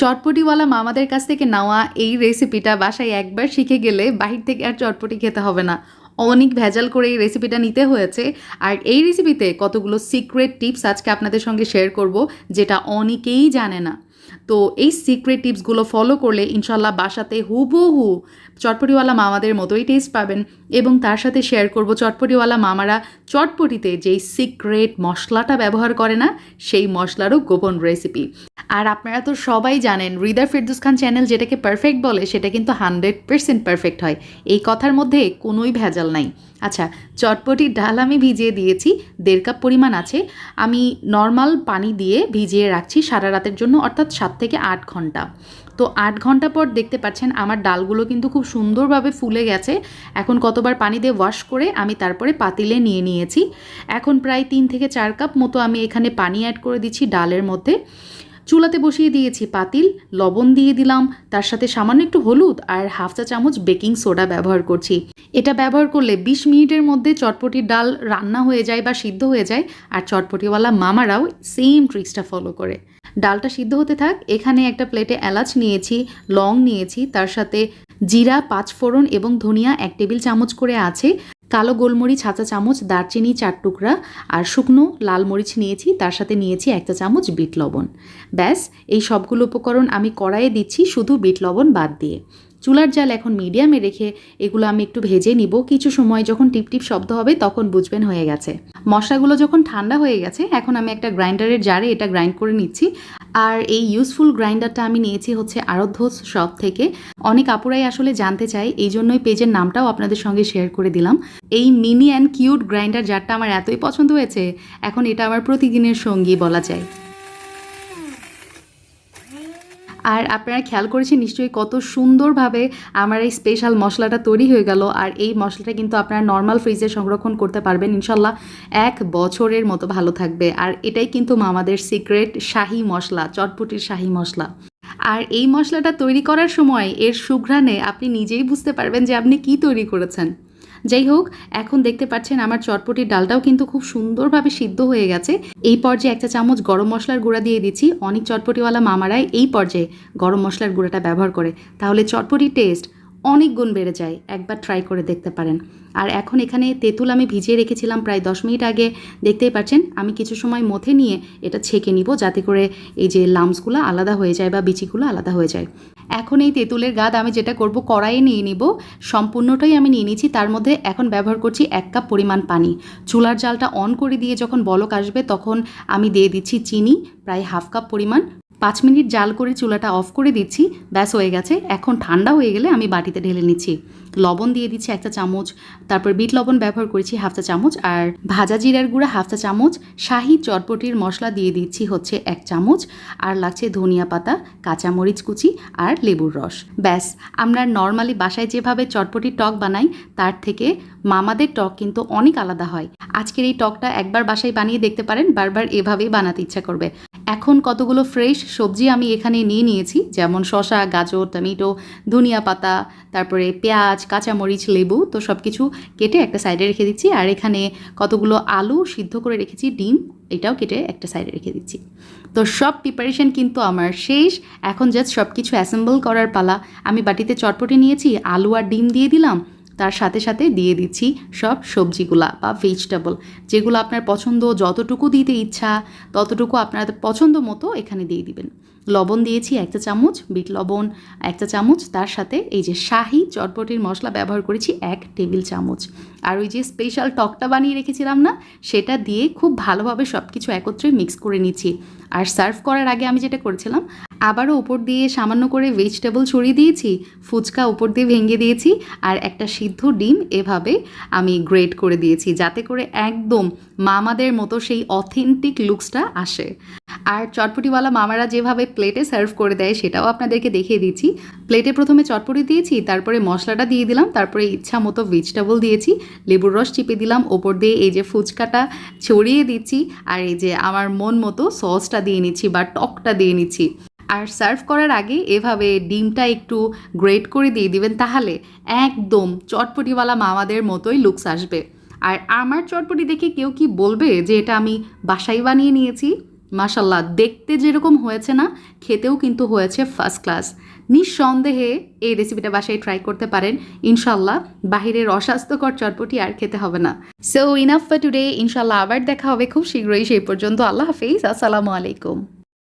চটপটিওয়ালা মামাদের কাছ থেকে নেওয়া এই রেসিপিটা বাসায় একবার শিখে গেলে বাহির থেকে আর চটপটি খেতে হবে না। অনেক ভেজাল করে এই রেসিপিটা নিতে হয়েছে। আর এই রেসিপিতে কতগুলো সিক্রেট টিপস আজকে আপনাদের সঙ্গে শেয়ার করব, যেটা অনেকেই জানে না। তো এই সিক্রেট টিপসগুলো ফলো করলে ইনশাল্লাহ বাসাতে হুবহু চটপটিওয়ালা মামাদের মতোই টেস্ট পাবেন এবং তার সাথে শেয়ার করব চটপটিওয়ালা মামারা চটপটিতে যেই সিক্রেট মশলাটা ব্যবহার করে না, সেই মশলারও গোপন রেসিপি আর আপনারা তো সবাই জানেন হৃদয় ফিরদুস খান চ্যানেল যেটাকে পারফেক্ট বলে, সেটা কিন্তু হান্ড্রেড পার্সেন্ট পারফেক্ট হয়। এই কথার মধ্যে কোনোই ভেজাল নাই। আচ্ছা চটপটির ডাল আমি ভিজিয়ে দিয়েছি, দেড় কাপ পরিমাণ আছে। আমি নর্মাল পানি দিয়ে ভিজিয়ে রাখছি সারা রাতের জন্য, অর্থাৎ সাত থেকে আট ঘণ্টা। তো আট ঘণ্টা পর দেখতে পাচ্ছেন আমার ডালগুলো কিন্তু খুব সুন্দরভাবে ফুলে গেছে। এখন কতবার পানি দিয়ে ওয়াশ করে আমি তারপরে পাতিলে নিয়ে নিয়েছি। এখন প্রায় তিন থেকে চার কাপ মতো আমি এখানে পানি অ্যাড করে দিচ্ছি ডালের মধ্যে। চুলাতে বসিয়ে দিয়েছি পাতিল, লবণ দিয়ে দিলাম, তার সাথে সামান্য একটু হলুদ আর হাফ চা চামচ বেকিং সোডা ব্যবহার করছি। এটা ব্যবহার করলে বিশ মিনিটের মধ্যে চটপটির ডাল রান্না হয়ে যায় বা সিদ্ধ হয়ে যায়, আর চটপটিওয়ালা মামারাও সেম ট্রিক্সটা ফলো করে। ডালটা সিদ্ধ হতে থাক, এখানে একটা প্লেটে এলাচ নিয়েছি, লং নিয়েছি, তার সাথে জিরা পাঁচ ফোড়ন এবং ধনিয়া এক টেবিল চামচ করে আছে, কালো গোলমরিচ হাঁচা চামচ, দারচিনি চার টুকরা, আর শুকনো লাল মরিচ নিয়েছি, তার সাথে নিয়েছি একটা চামচ বিট লবণ। ব্যাস, এই সবগুলো উপকরণ আমি কড়াইয়ে দিচ্ছি, শুধু বিট লবণ বাদ দিয়ে। চুলার জাল এখন মিডিয়ামে রেখে এগুলো আমি একটু ভেজে নিব। কিছু সময় যখন টিপ টিপ শব্দ হবে তখন বুঝবেন হয়ে গেছে। মশলাগুলো যখন ঠান্ডা হয়ে গেছে, এখন আমি একটা গ্রাইন্ডারের জারে এটা গ্রাইন্ড করে নিচ্ছি। আর এই ইউজফুল গ্রাইন্ডারটা আমি নিয়েছি হচ্ছে আরাধ্য শপ থেকে। অনেক আপুরাই আসলে জানতে চাই এই জন্যই পেজের নামটাও আপনাদের সঙ্গে শেয়ার করে দিলাম। এই মিনি অ্যান্ড কিউট গ্রাইন্ডার জারটা আমার এতই পছন্দ হয়েছে, এখন এটা আমার প্রতিদিনের সঙ্গী বলা যায়। আর আপনারা খেয়াল করেছেন নিশ্চয়ই কত সুন্দরভাবে আমার এই স্পেশাল মশলাটা তৈরি হয়ে গেল আর এই মশলাটা কিন্তু আপনারা নর্মাল ফ্রিজে সংরক্ষণ করতে পারবেন। ইনশাল্লাহ এক বছরের মতো ভালো থাকবে। আর এটাই কিন্তু মামাদের সিক্রেট শাহি মশলা, চটপটির শাহি মশলা। আর এই মশলাটা তৈরি করার সময় এর সুঘ্রাণে আপনি নিজেই বুঝতে পারবেন যে আপনি কি তৈরি করেছেন। যাই হোক, এখন দেখতে পাচ্ছেন আমার চটপটির ডালটাও কিন্তু খুব সুন্দরভাবে সিদ্ধ হয়ে গেছে। এই পর্যায়ে একটা চামচ গরম মশলার গুঁড়া দিয়ে দিচ্ছি। অনেক চটপটিওয়ালা মামারাই এই পর্যায়ে গরম মশলার গুঁড়াটা ব্যবহার করে। তাহলে চটপটির টেস্ট অনেক গুণ বেড়ে যায়। একবার ট্রাই করে দেখতে পারেন। আর এখন এখানে তেঁতুল আমি ভিজিয়ে রেখেছিলাম প্রায় দশ মিনিট আগে। দেখতেই পাচ্ছেন, আমি কিছু সময় মথে নিয়ে এটা ছেঁকে নিব যাতে করে এই যে লামসগুলো আলাদা হয়ে যায় বা বিচিগুলো আলাদা হয়ে যায়। এখন এই তেঁতুলের গাদ আমি যেটা করব কড়াইয়ে নিয়ে নিব। সম্পূর্ণটাই আমি নিয়ে নিচ্ছি, তার মধ্যে এখন ব্যবহার করছি এক কাপ পরিমাণ পানি। চুলার জালটা অন করে দিয়ে যখন বলক আসবে তখন আমি দিয়ে দিচ্ছি চিনি, প্রায় হাফ কাপ পরিমাণ। পাঁচ মিনিট জাল করে চুলাটা অফ করে দিচ্ছি, ব্যাস হয়ে গেছে। এখন ঠান্ডা হয়ে গেলে আমি বাটিতে ঢেলে নিচ্ছি। লবণ দিয়ে দিচ্ছি একটা চামচ, তারপর বিট লবণ ব্যবহার করেছি হাফ চা চামচ, আর ভাজা জিরার গুঁড়া হাফ চা চামচ, শাহি চটপটির মশলা দিয়ে দিচ্ছি হচ্ছে এক চামচ, আর লাগছে ধনিয়া পাতা, কাঁচামরিচ কুচি আর লেবুর রস। ব্যাস, আমরা নর্মালি বাসায় যেভাবে চটপটির টক বানাই, তার থেকে মামাদের টক কিন্তু অনেক আলাদা হয়। আজকের এই টকটা একবার বাসায় বানিয়ে দেখতে পারেন, বারবার এভাবেই বানাতে ইচ্ছা করবে। এখন কতগুলো ফ্রেশ সবজি আমি এখানে নিয়ে নিয়েছি, যেমন শসা, গাজর, টমেটো, ধনিয়া পাতা তারপরে পেঁয়াজ, কাঁচামরিচ, লেবু, তো সব কিছু কেটে একটা সাইডে রেখে দিচ্ছি। আর এখানে কতগুলো আলু সিদ্ধ করে রেখেছি, ডিম, এটাও কেটে একটা সাইডে রেখে দিচ্ছি। তো সব প্রিপারেশন কিন্তু আমার শেষ। এখন জাস্ট সব কিছু অ্যাসেম্বল করার পালা। আমি বাটিতে চটপটি নিয়েছি, আলু আর ডিম দিয়ে দিলাম। তার সাথে সাথে দিয়ে দিচ্ছি সব সবজিগুলা বা ভেজিটেবল যেগুলো আপনার পছন্দ, যতটুকু দিতে ইচ্ছা, ততটুকু আপনার পছন্দ মতো এখানে দিয়ে দিবেন। লবণ দিয়েছি একটা চামচ, বিট লবণ একটা চামচ, তার সাথে এই যে শাহি চটপটির মশলা ব্যবহার করেছি এক টেবিল চামচ। আর ওই যে স্পেশাল টকটা বানিয়ে রেখেছিলাম না, সেটা দিয়ে খুব ভালোভাবে সব কিছু একত্রে মিক্স করে নিচ্ছি। আর সার্ভ করার আগে আমি যেটা করেছিলাম, আবারও ওপর দিয়ে সামান্য করে ভেজিটেবল ছড়িয়ে দিয়েছি, ফুচকা ওপর দিয়ে ভেঙে দিয়েছি, আর একটা সিদ্ধ ডিম এভাবে আমি গ্রেট করে দিয়েছি, যাতে করে একদম মামাদের মতো সেই অথেন্টিক লুকসটা আসে। আর চটপটিওয়ালা মামারা যেভাবে প্লেটে সার্ভ করে দেয়, সেটাও আপনাদেরকে দেখিয়ে দিচ্ছি। প্লেটে প্রথমে চটপটি দিয়েছি, তারপরে মশলাটা দিয়ে দিলাম, তারপরে ইচ্ছা মতো ভেজিটেবল দিয়েছি, লেবুর রস চিপে দিলাম, ওপর দিয়ে এই যে ফুচকাটা ছড়িয়ে দিচ্ছি, আর এই যে আমার মন মতো সসটা দিয়ে নিচ্ছি বা টকটা দিয়ে নিচ্ছি। আর সার্ভ করার আগে এভাবে ডিমটা একটু গ্রেট করে দিয়ে দিবেন, তাহলে একদম চটপটিওয়ালা মামাদের মতোই লুকস আসবে। আর আমার চটপটি দেখে কেউ কি বলবে যে এটা আমি বাসায় বানিয়ে নিয়েছি? মাশাল্লাহ দেখতে যেরকম হয়েছে না, খেতেও কিন্তু হয়েছে ফার্স্ট ক্লাস নিঃসন্দেহে এই রেসিপিটা বাসায় ট্রাই করতে পারেন ইনশাল্লাহ বাহিরের অস্বাস্থ্যকর চটপটি আর খেতে হবে না। সো ইনাফ ফর টুডে ইনশাল্লাহ আবার দেখা হবে খুব শীঘ্রই, সেই পর্যন্ত আল্লাহ হাফিজ, আসসালামু আলাইকুম।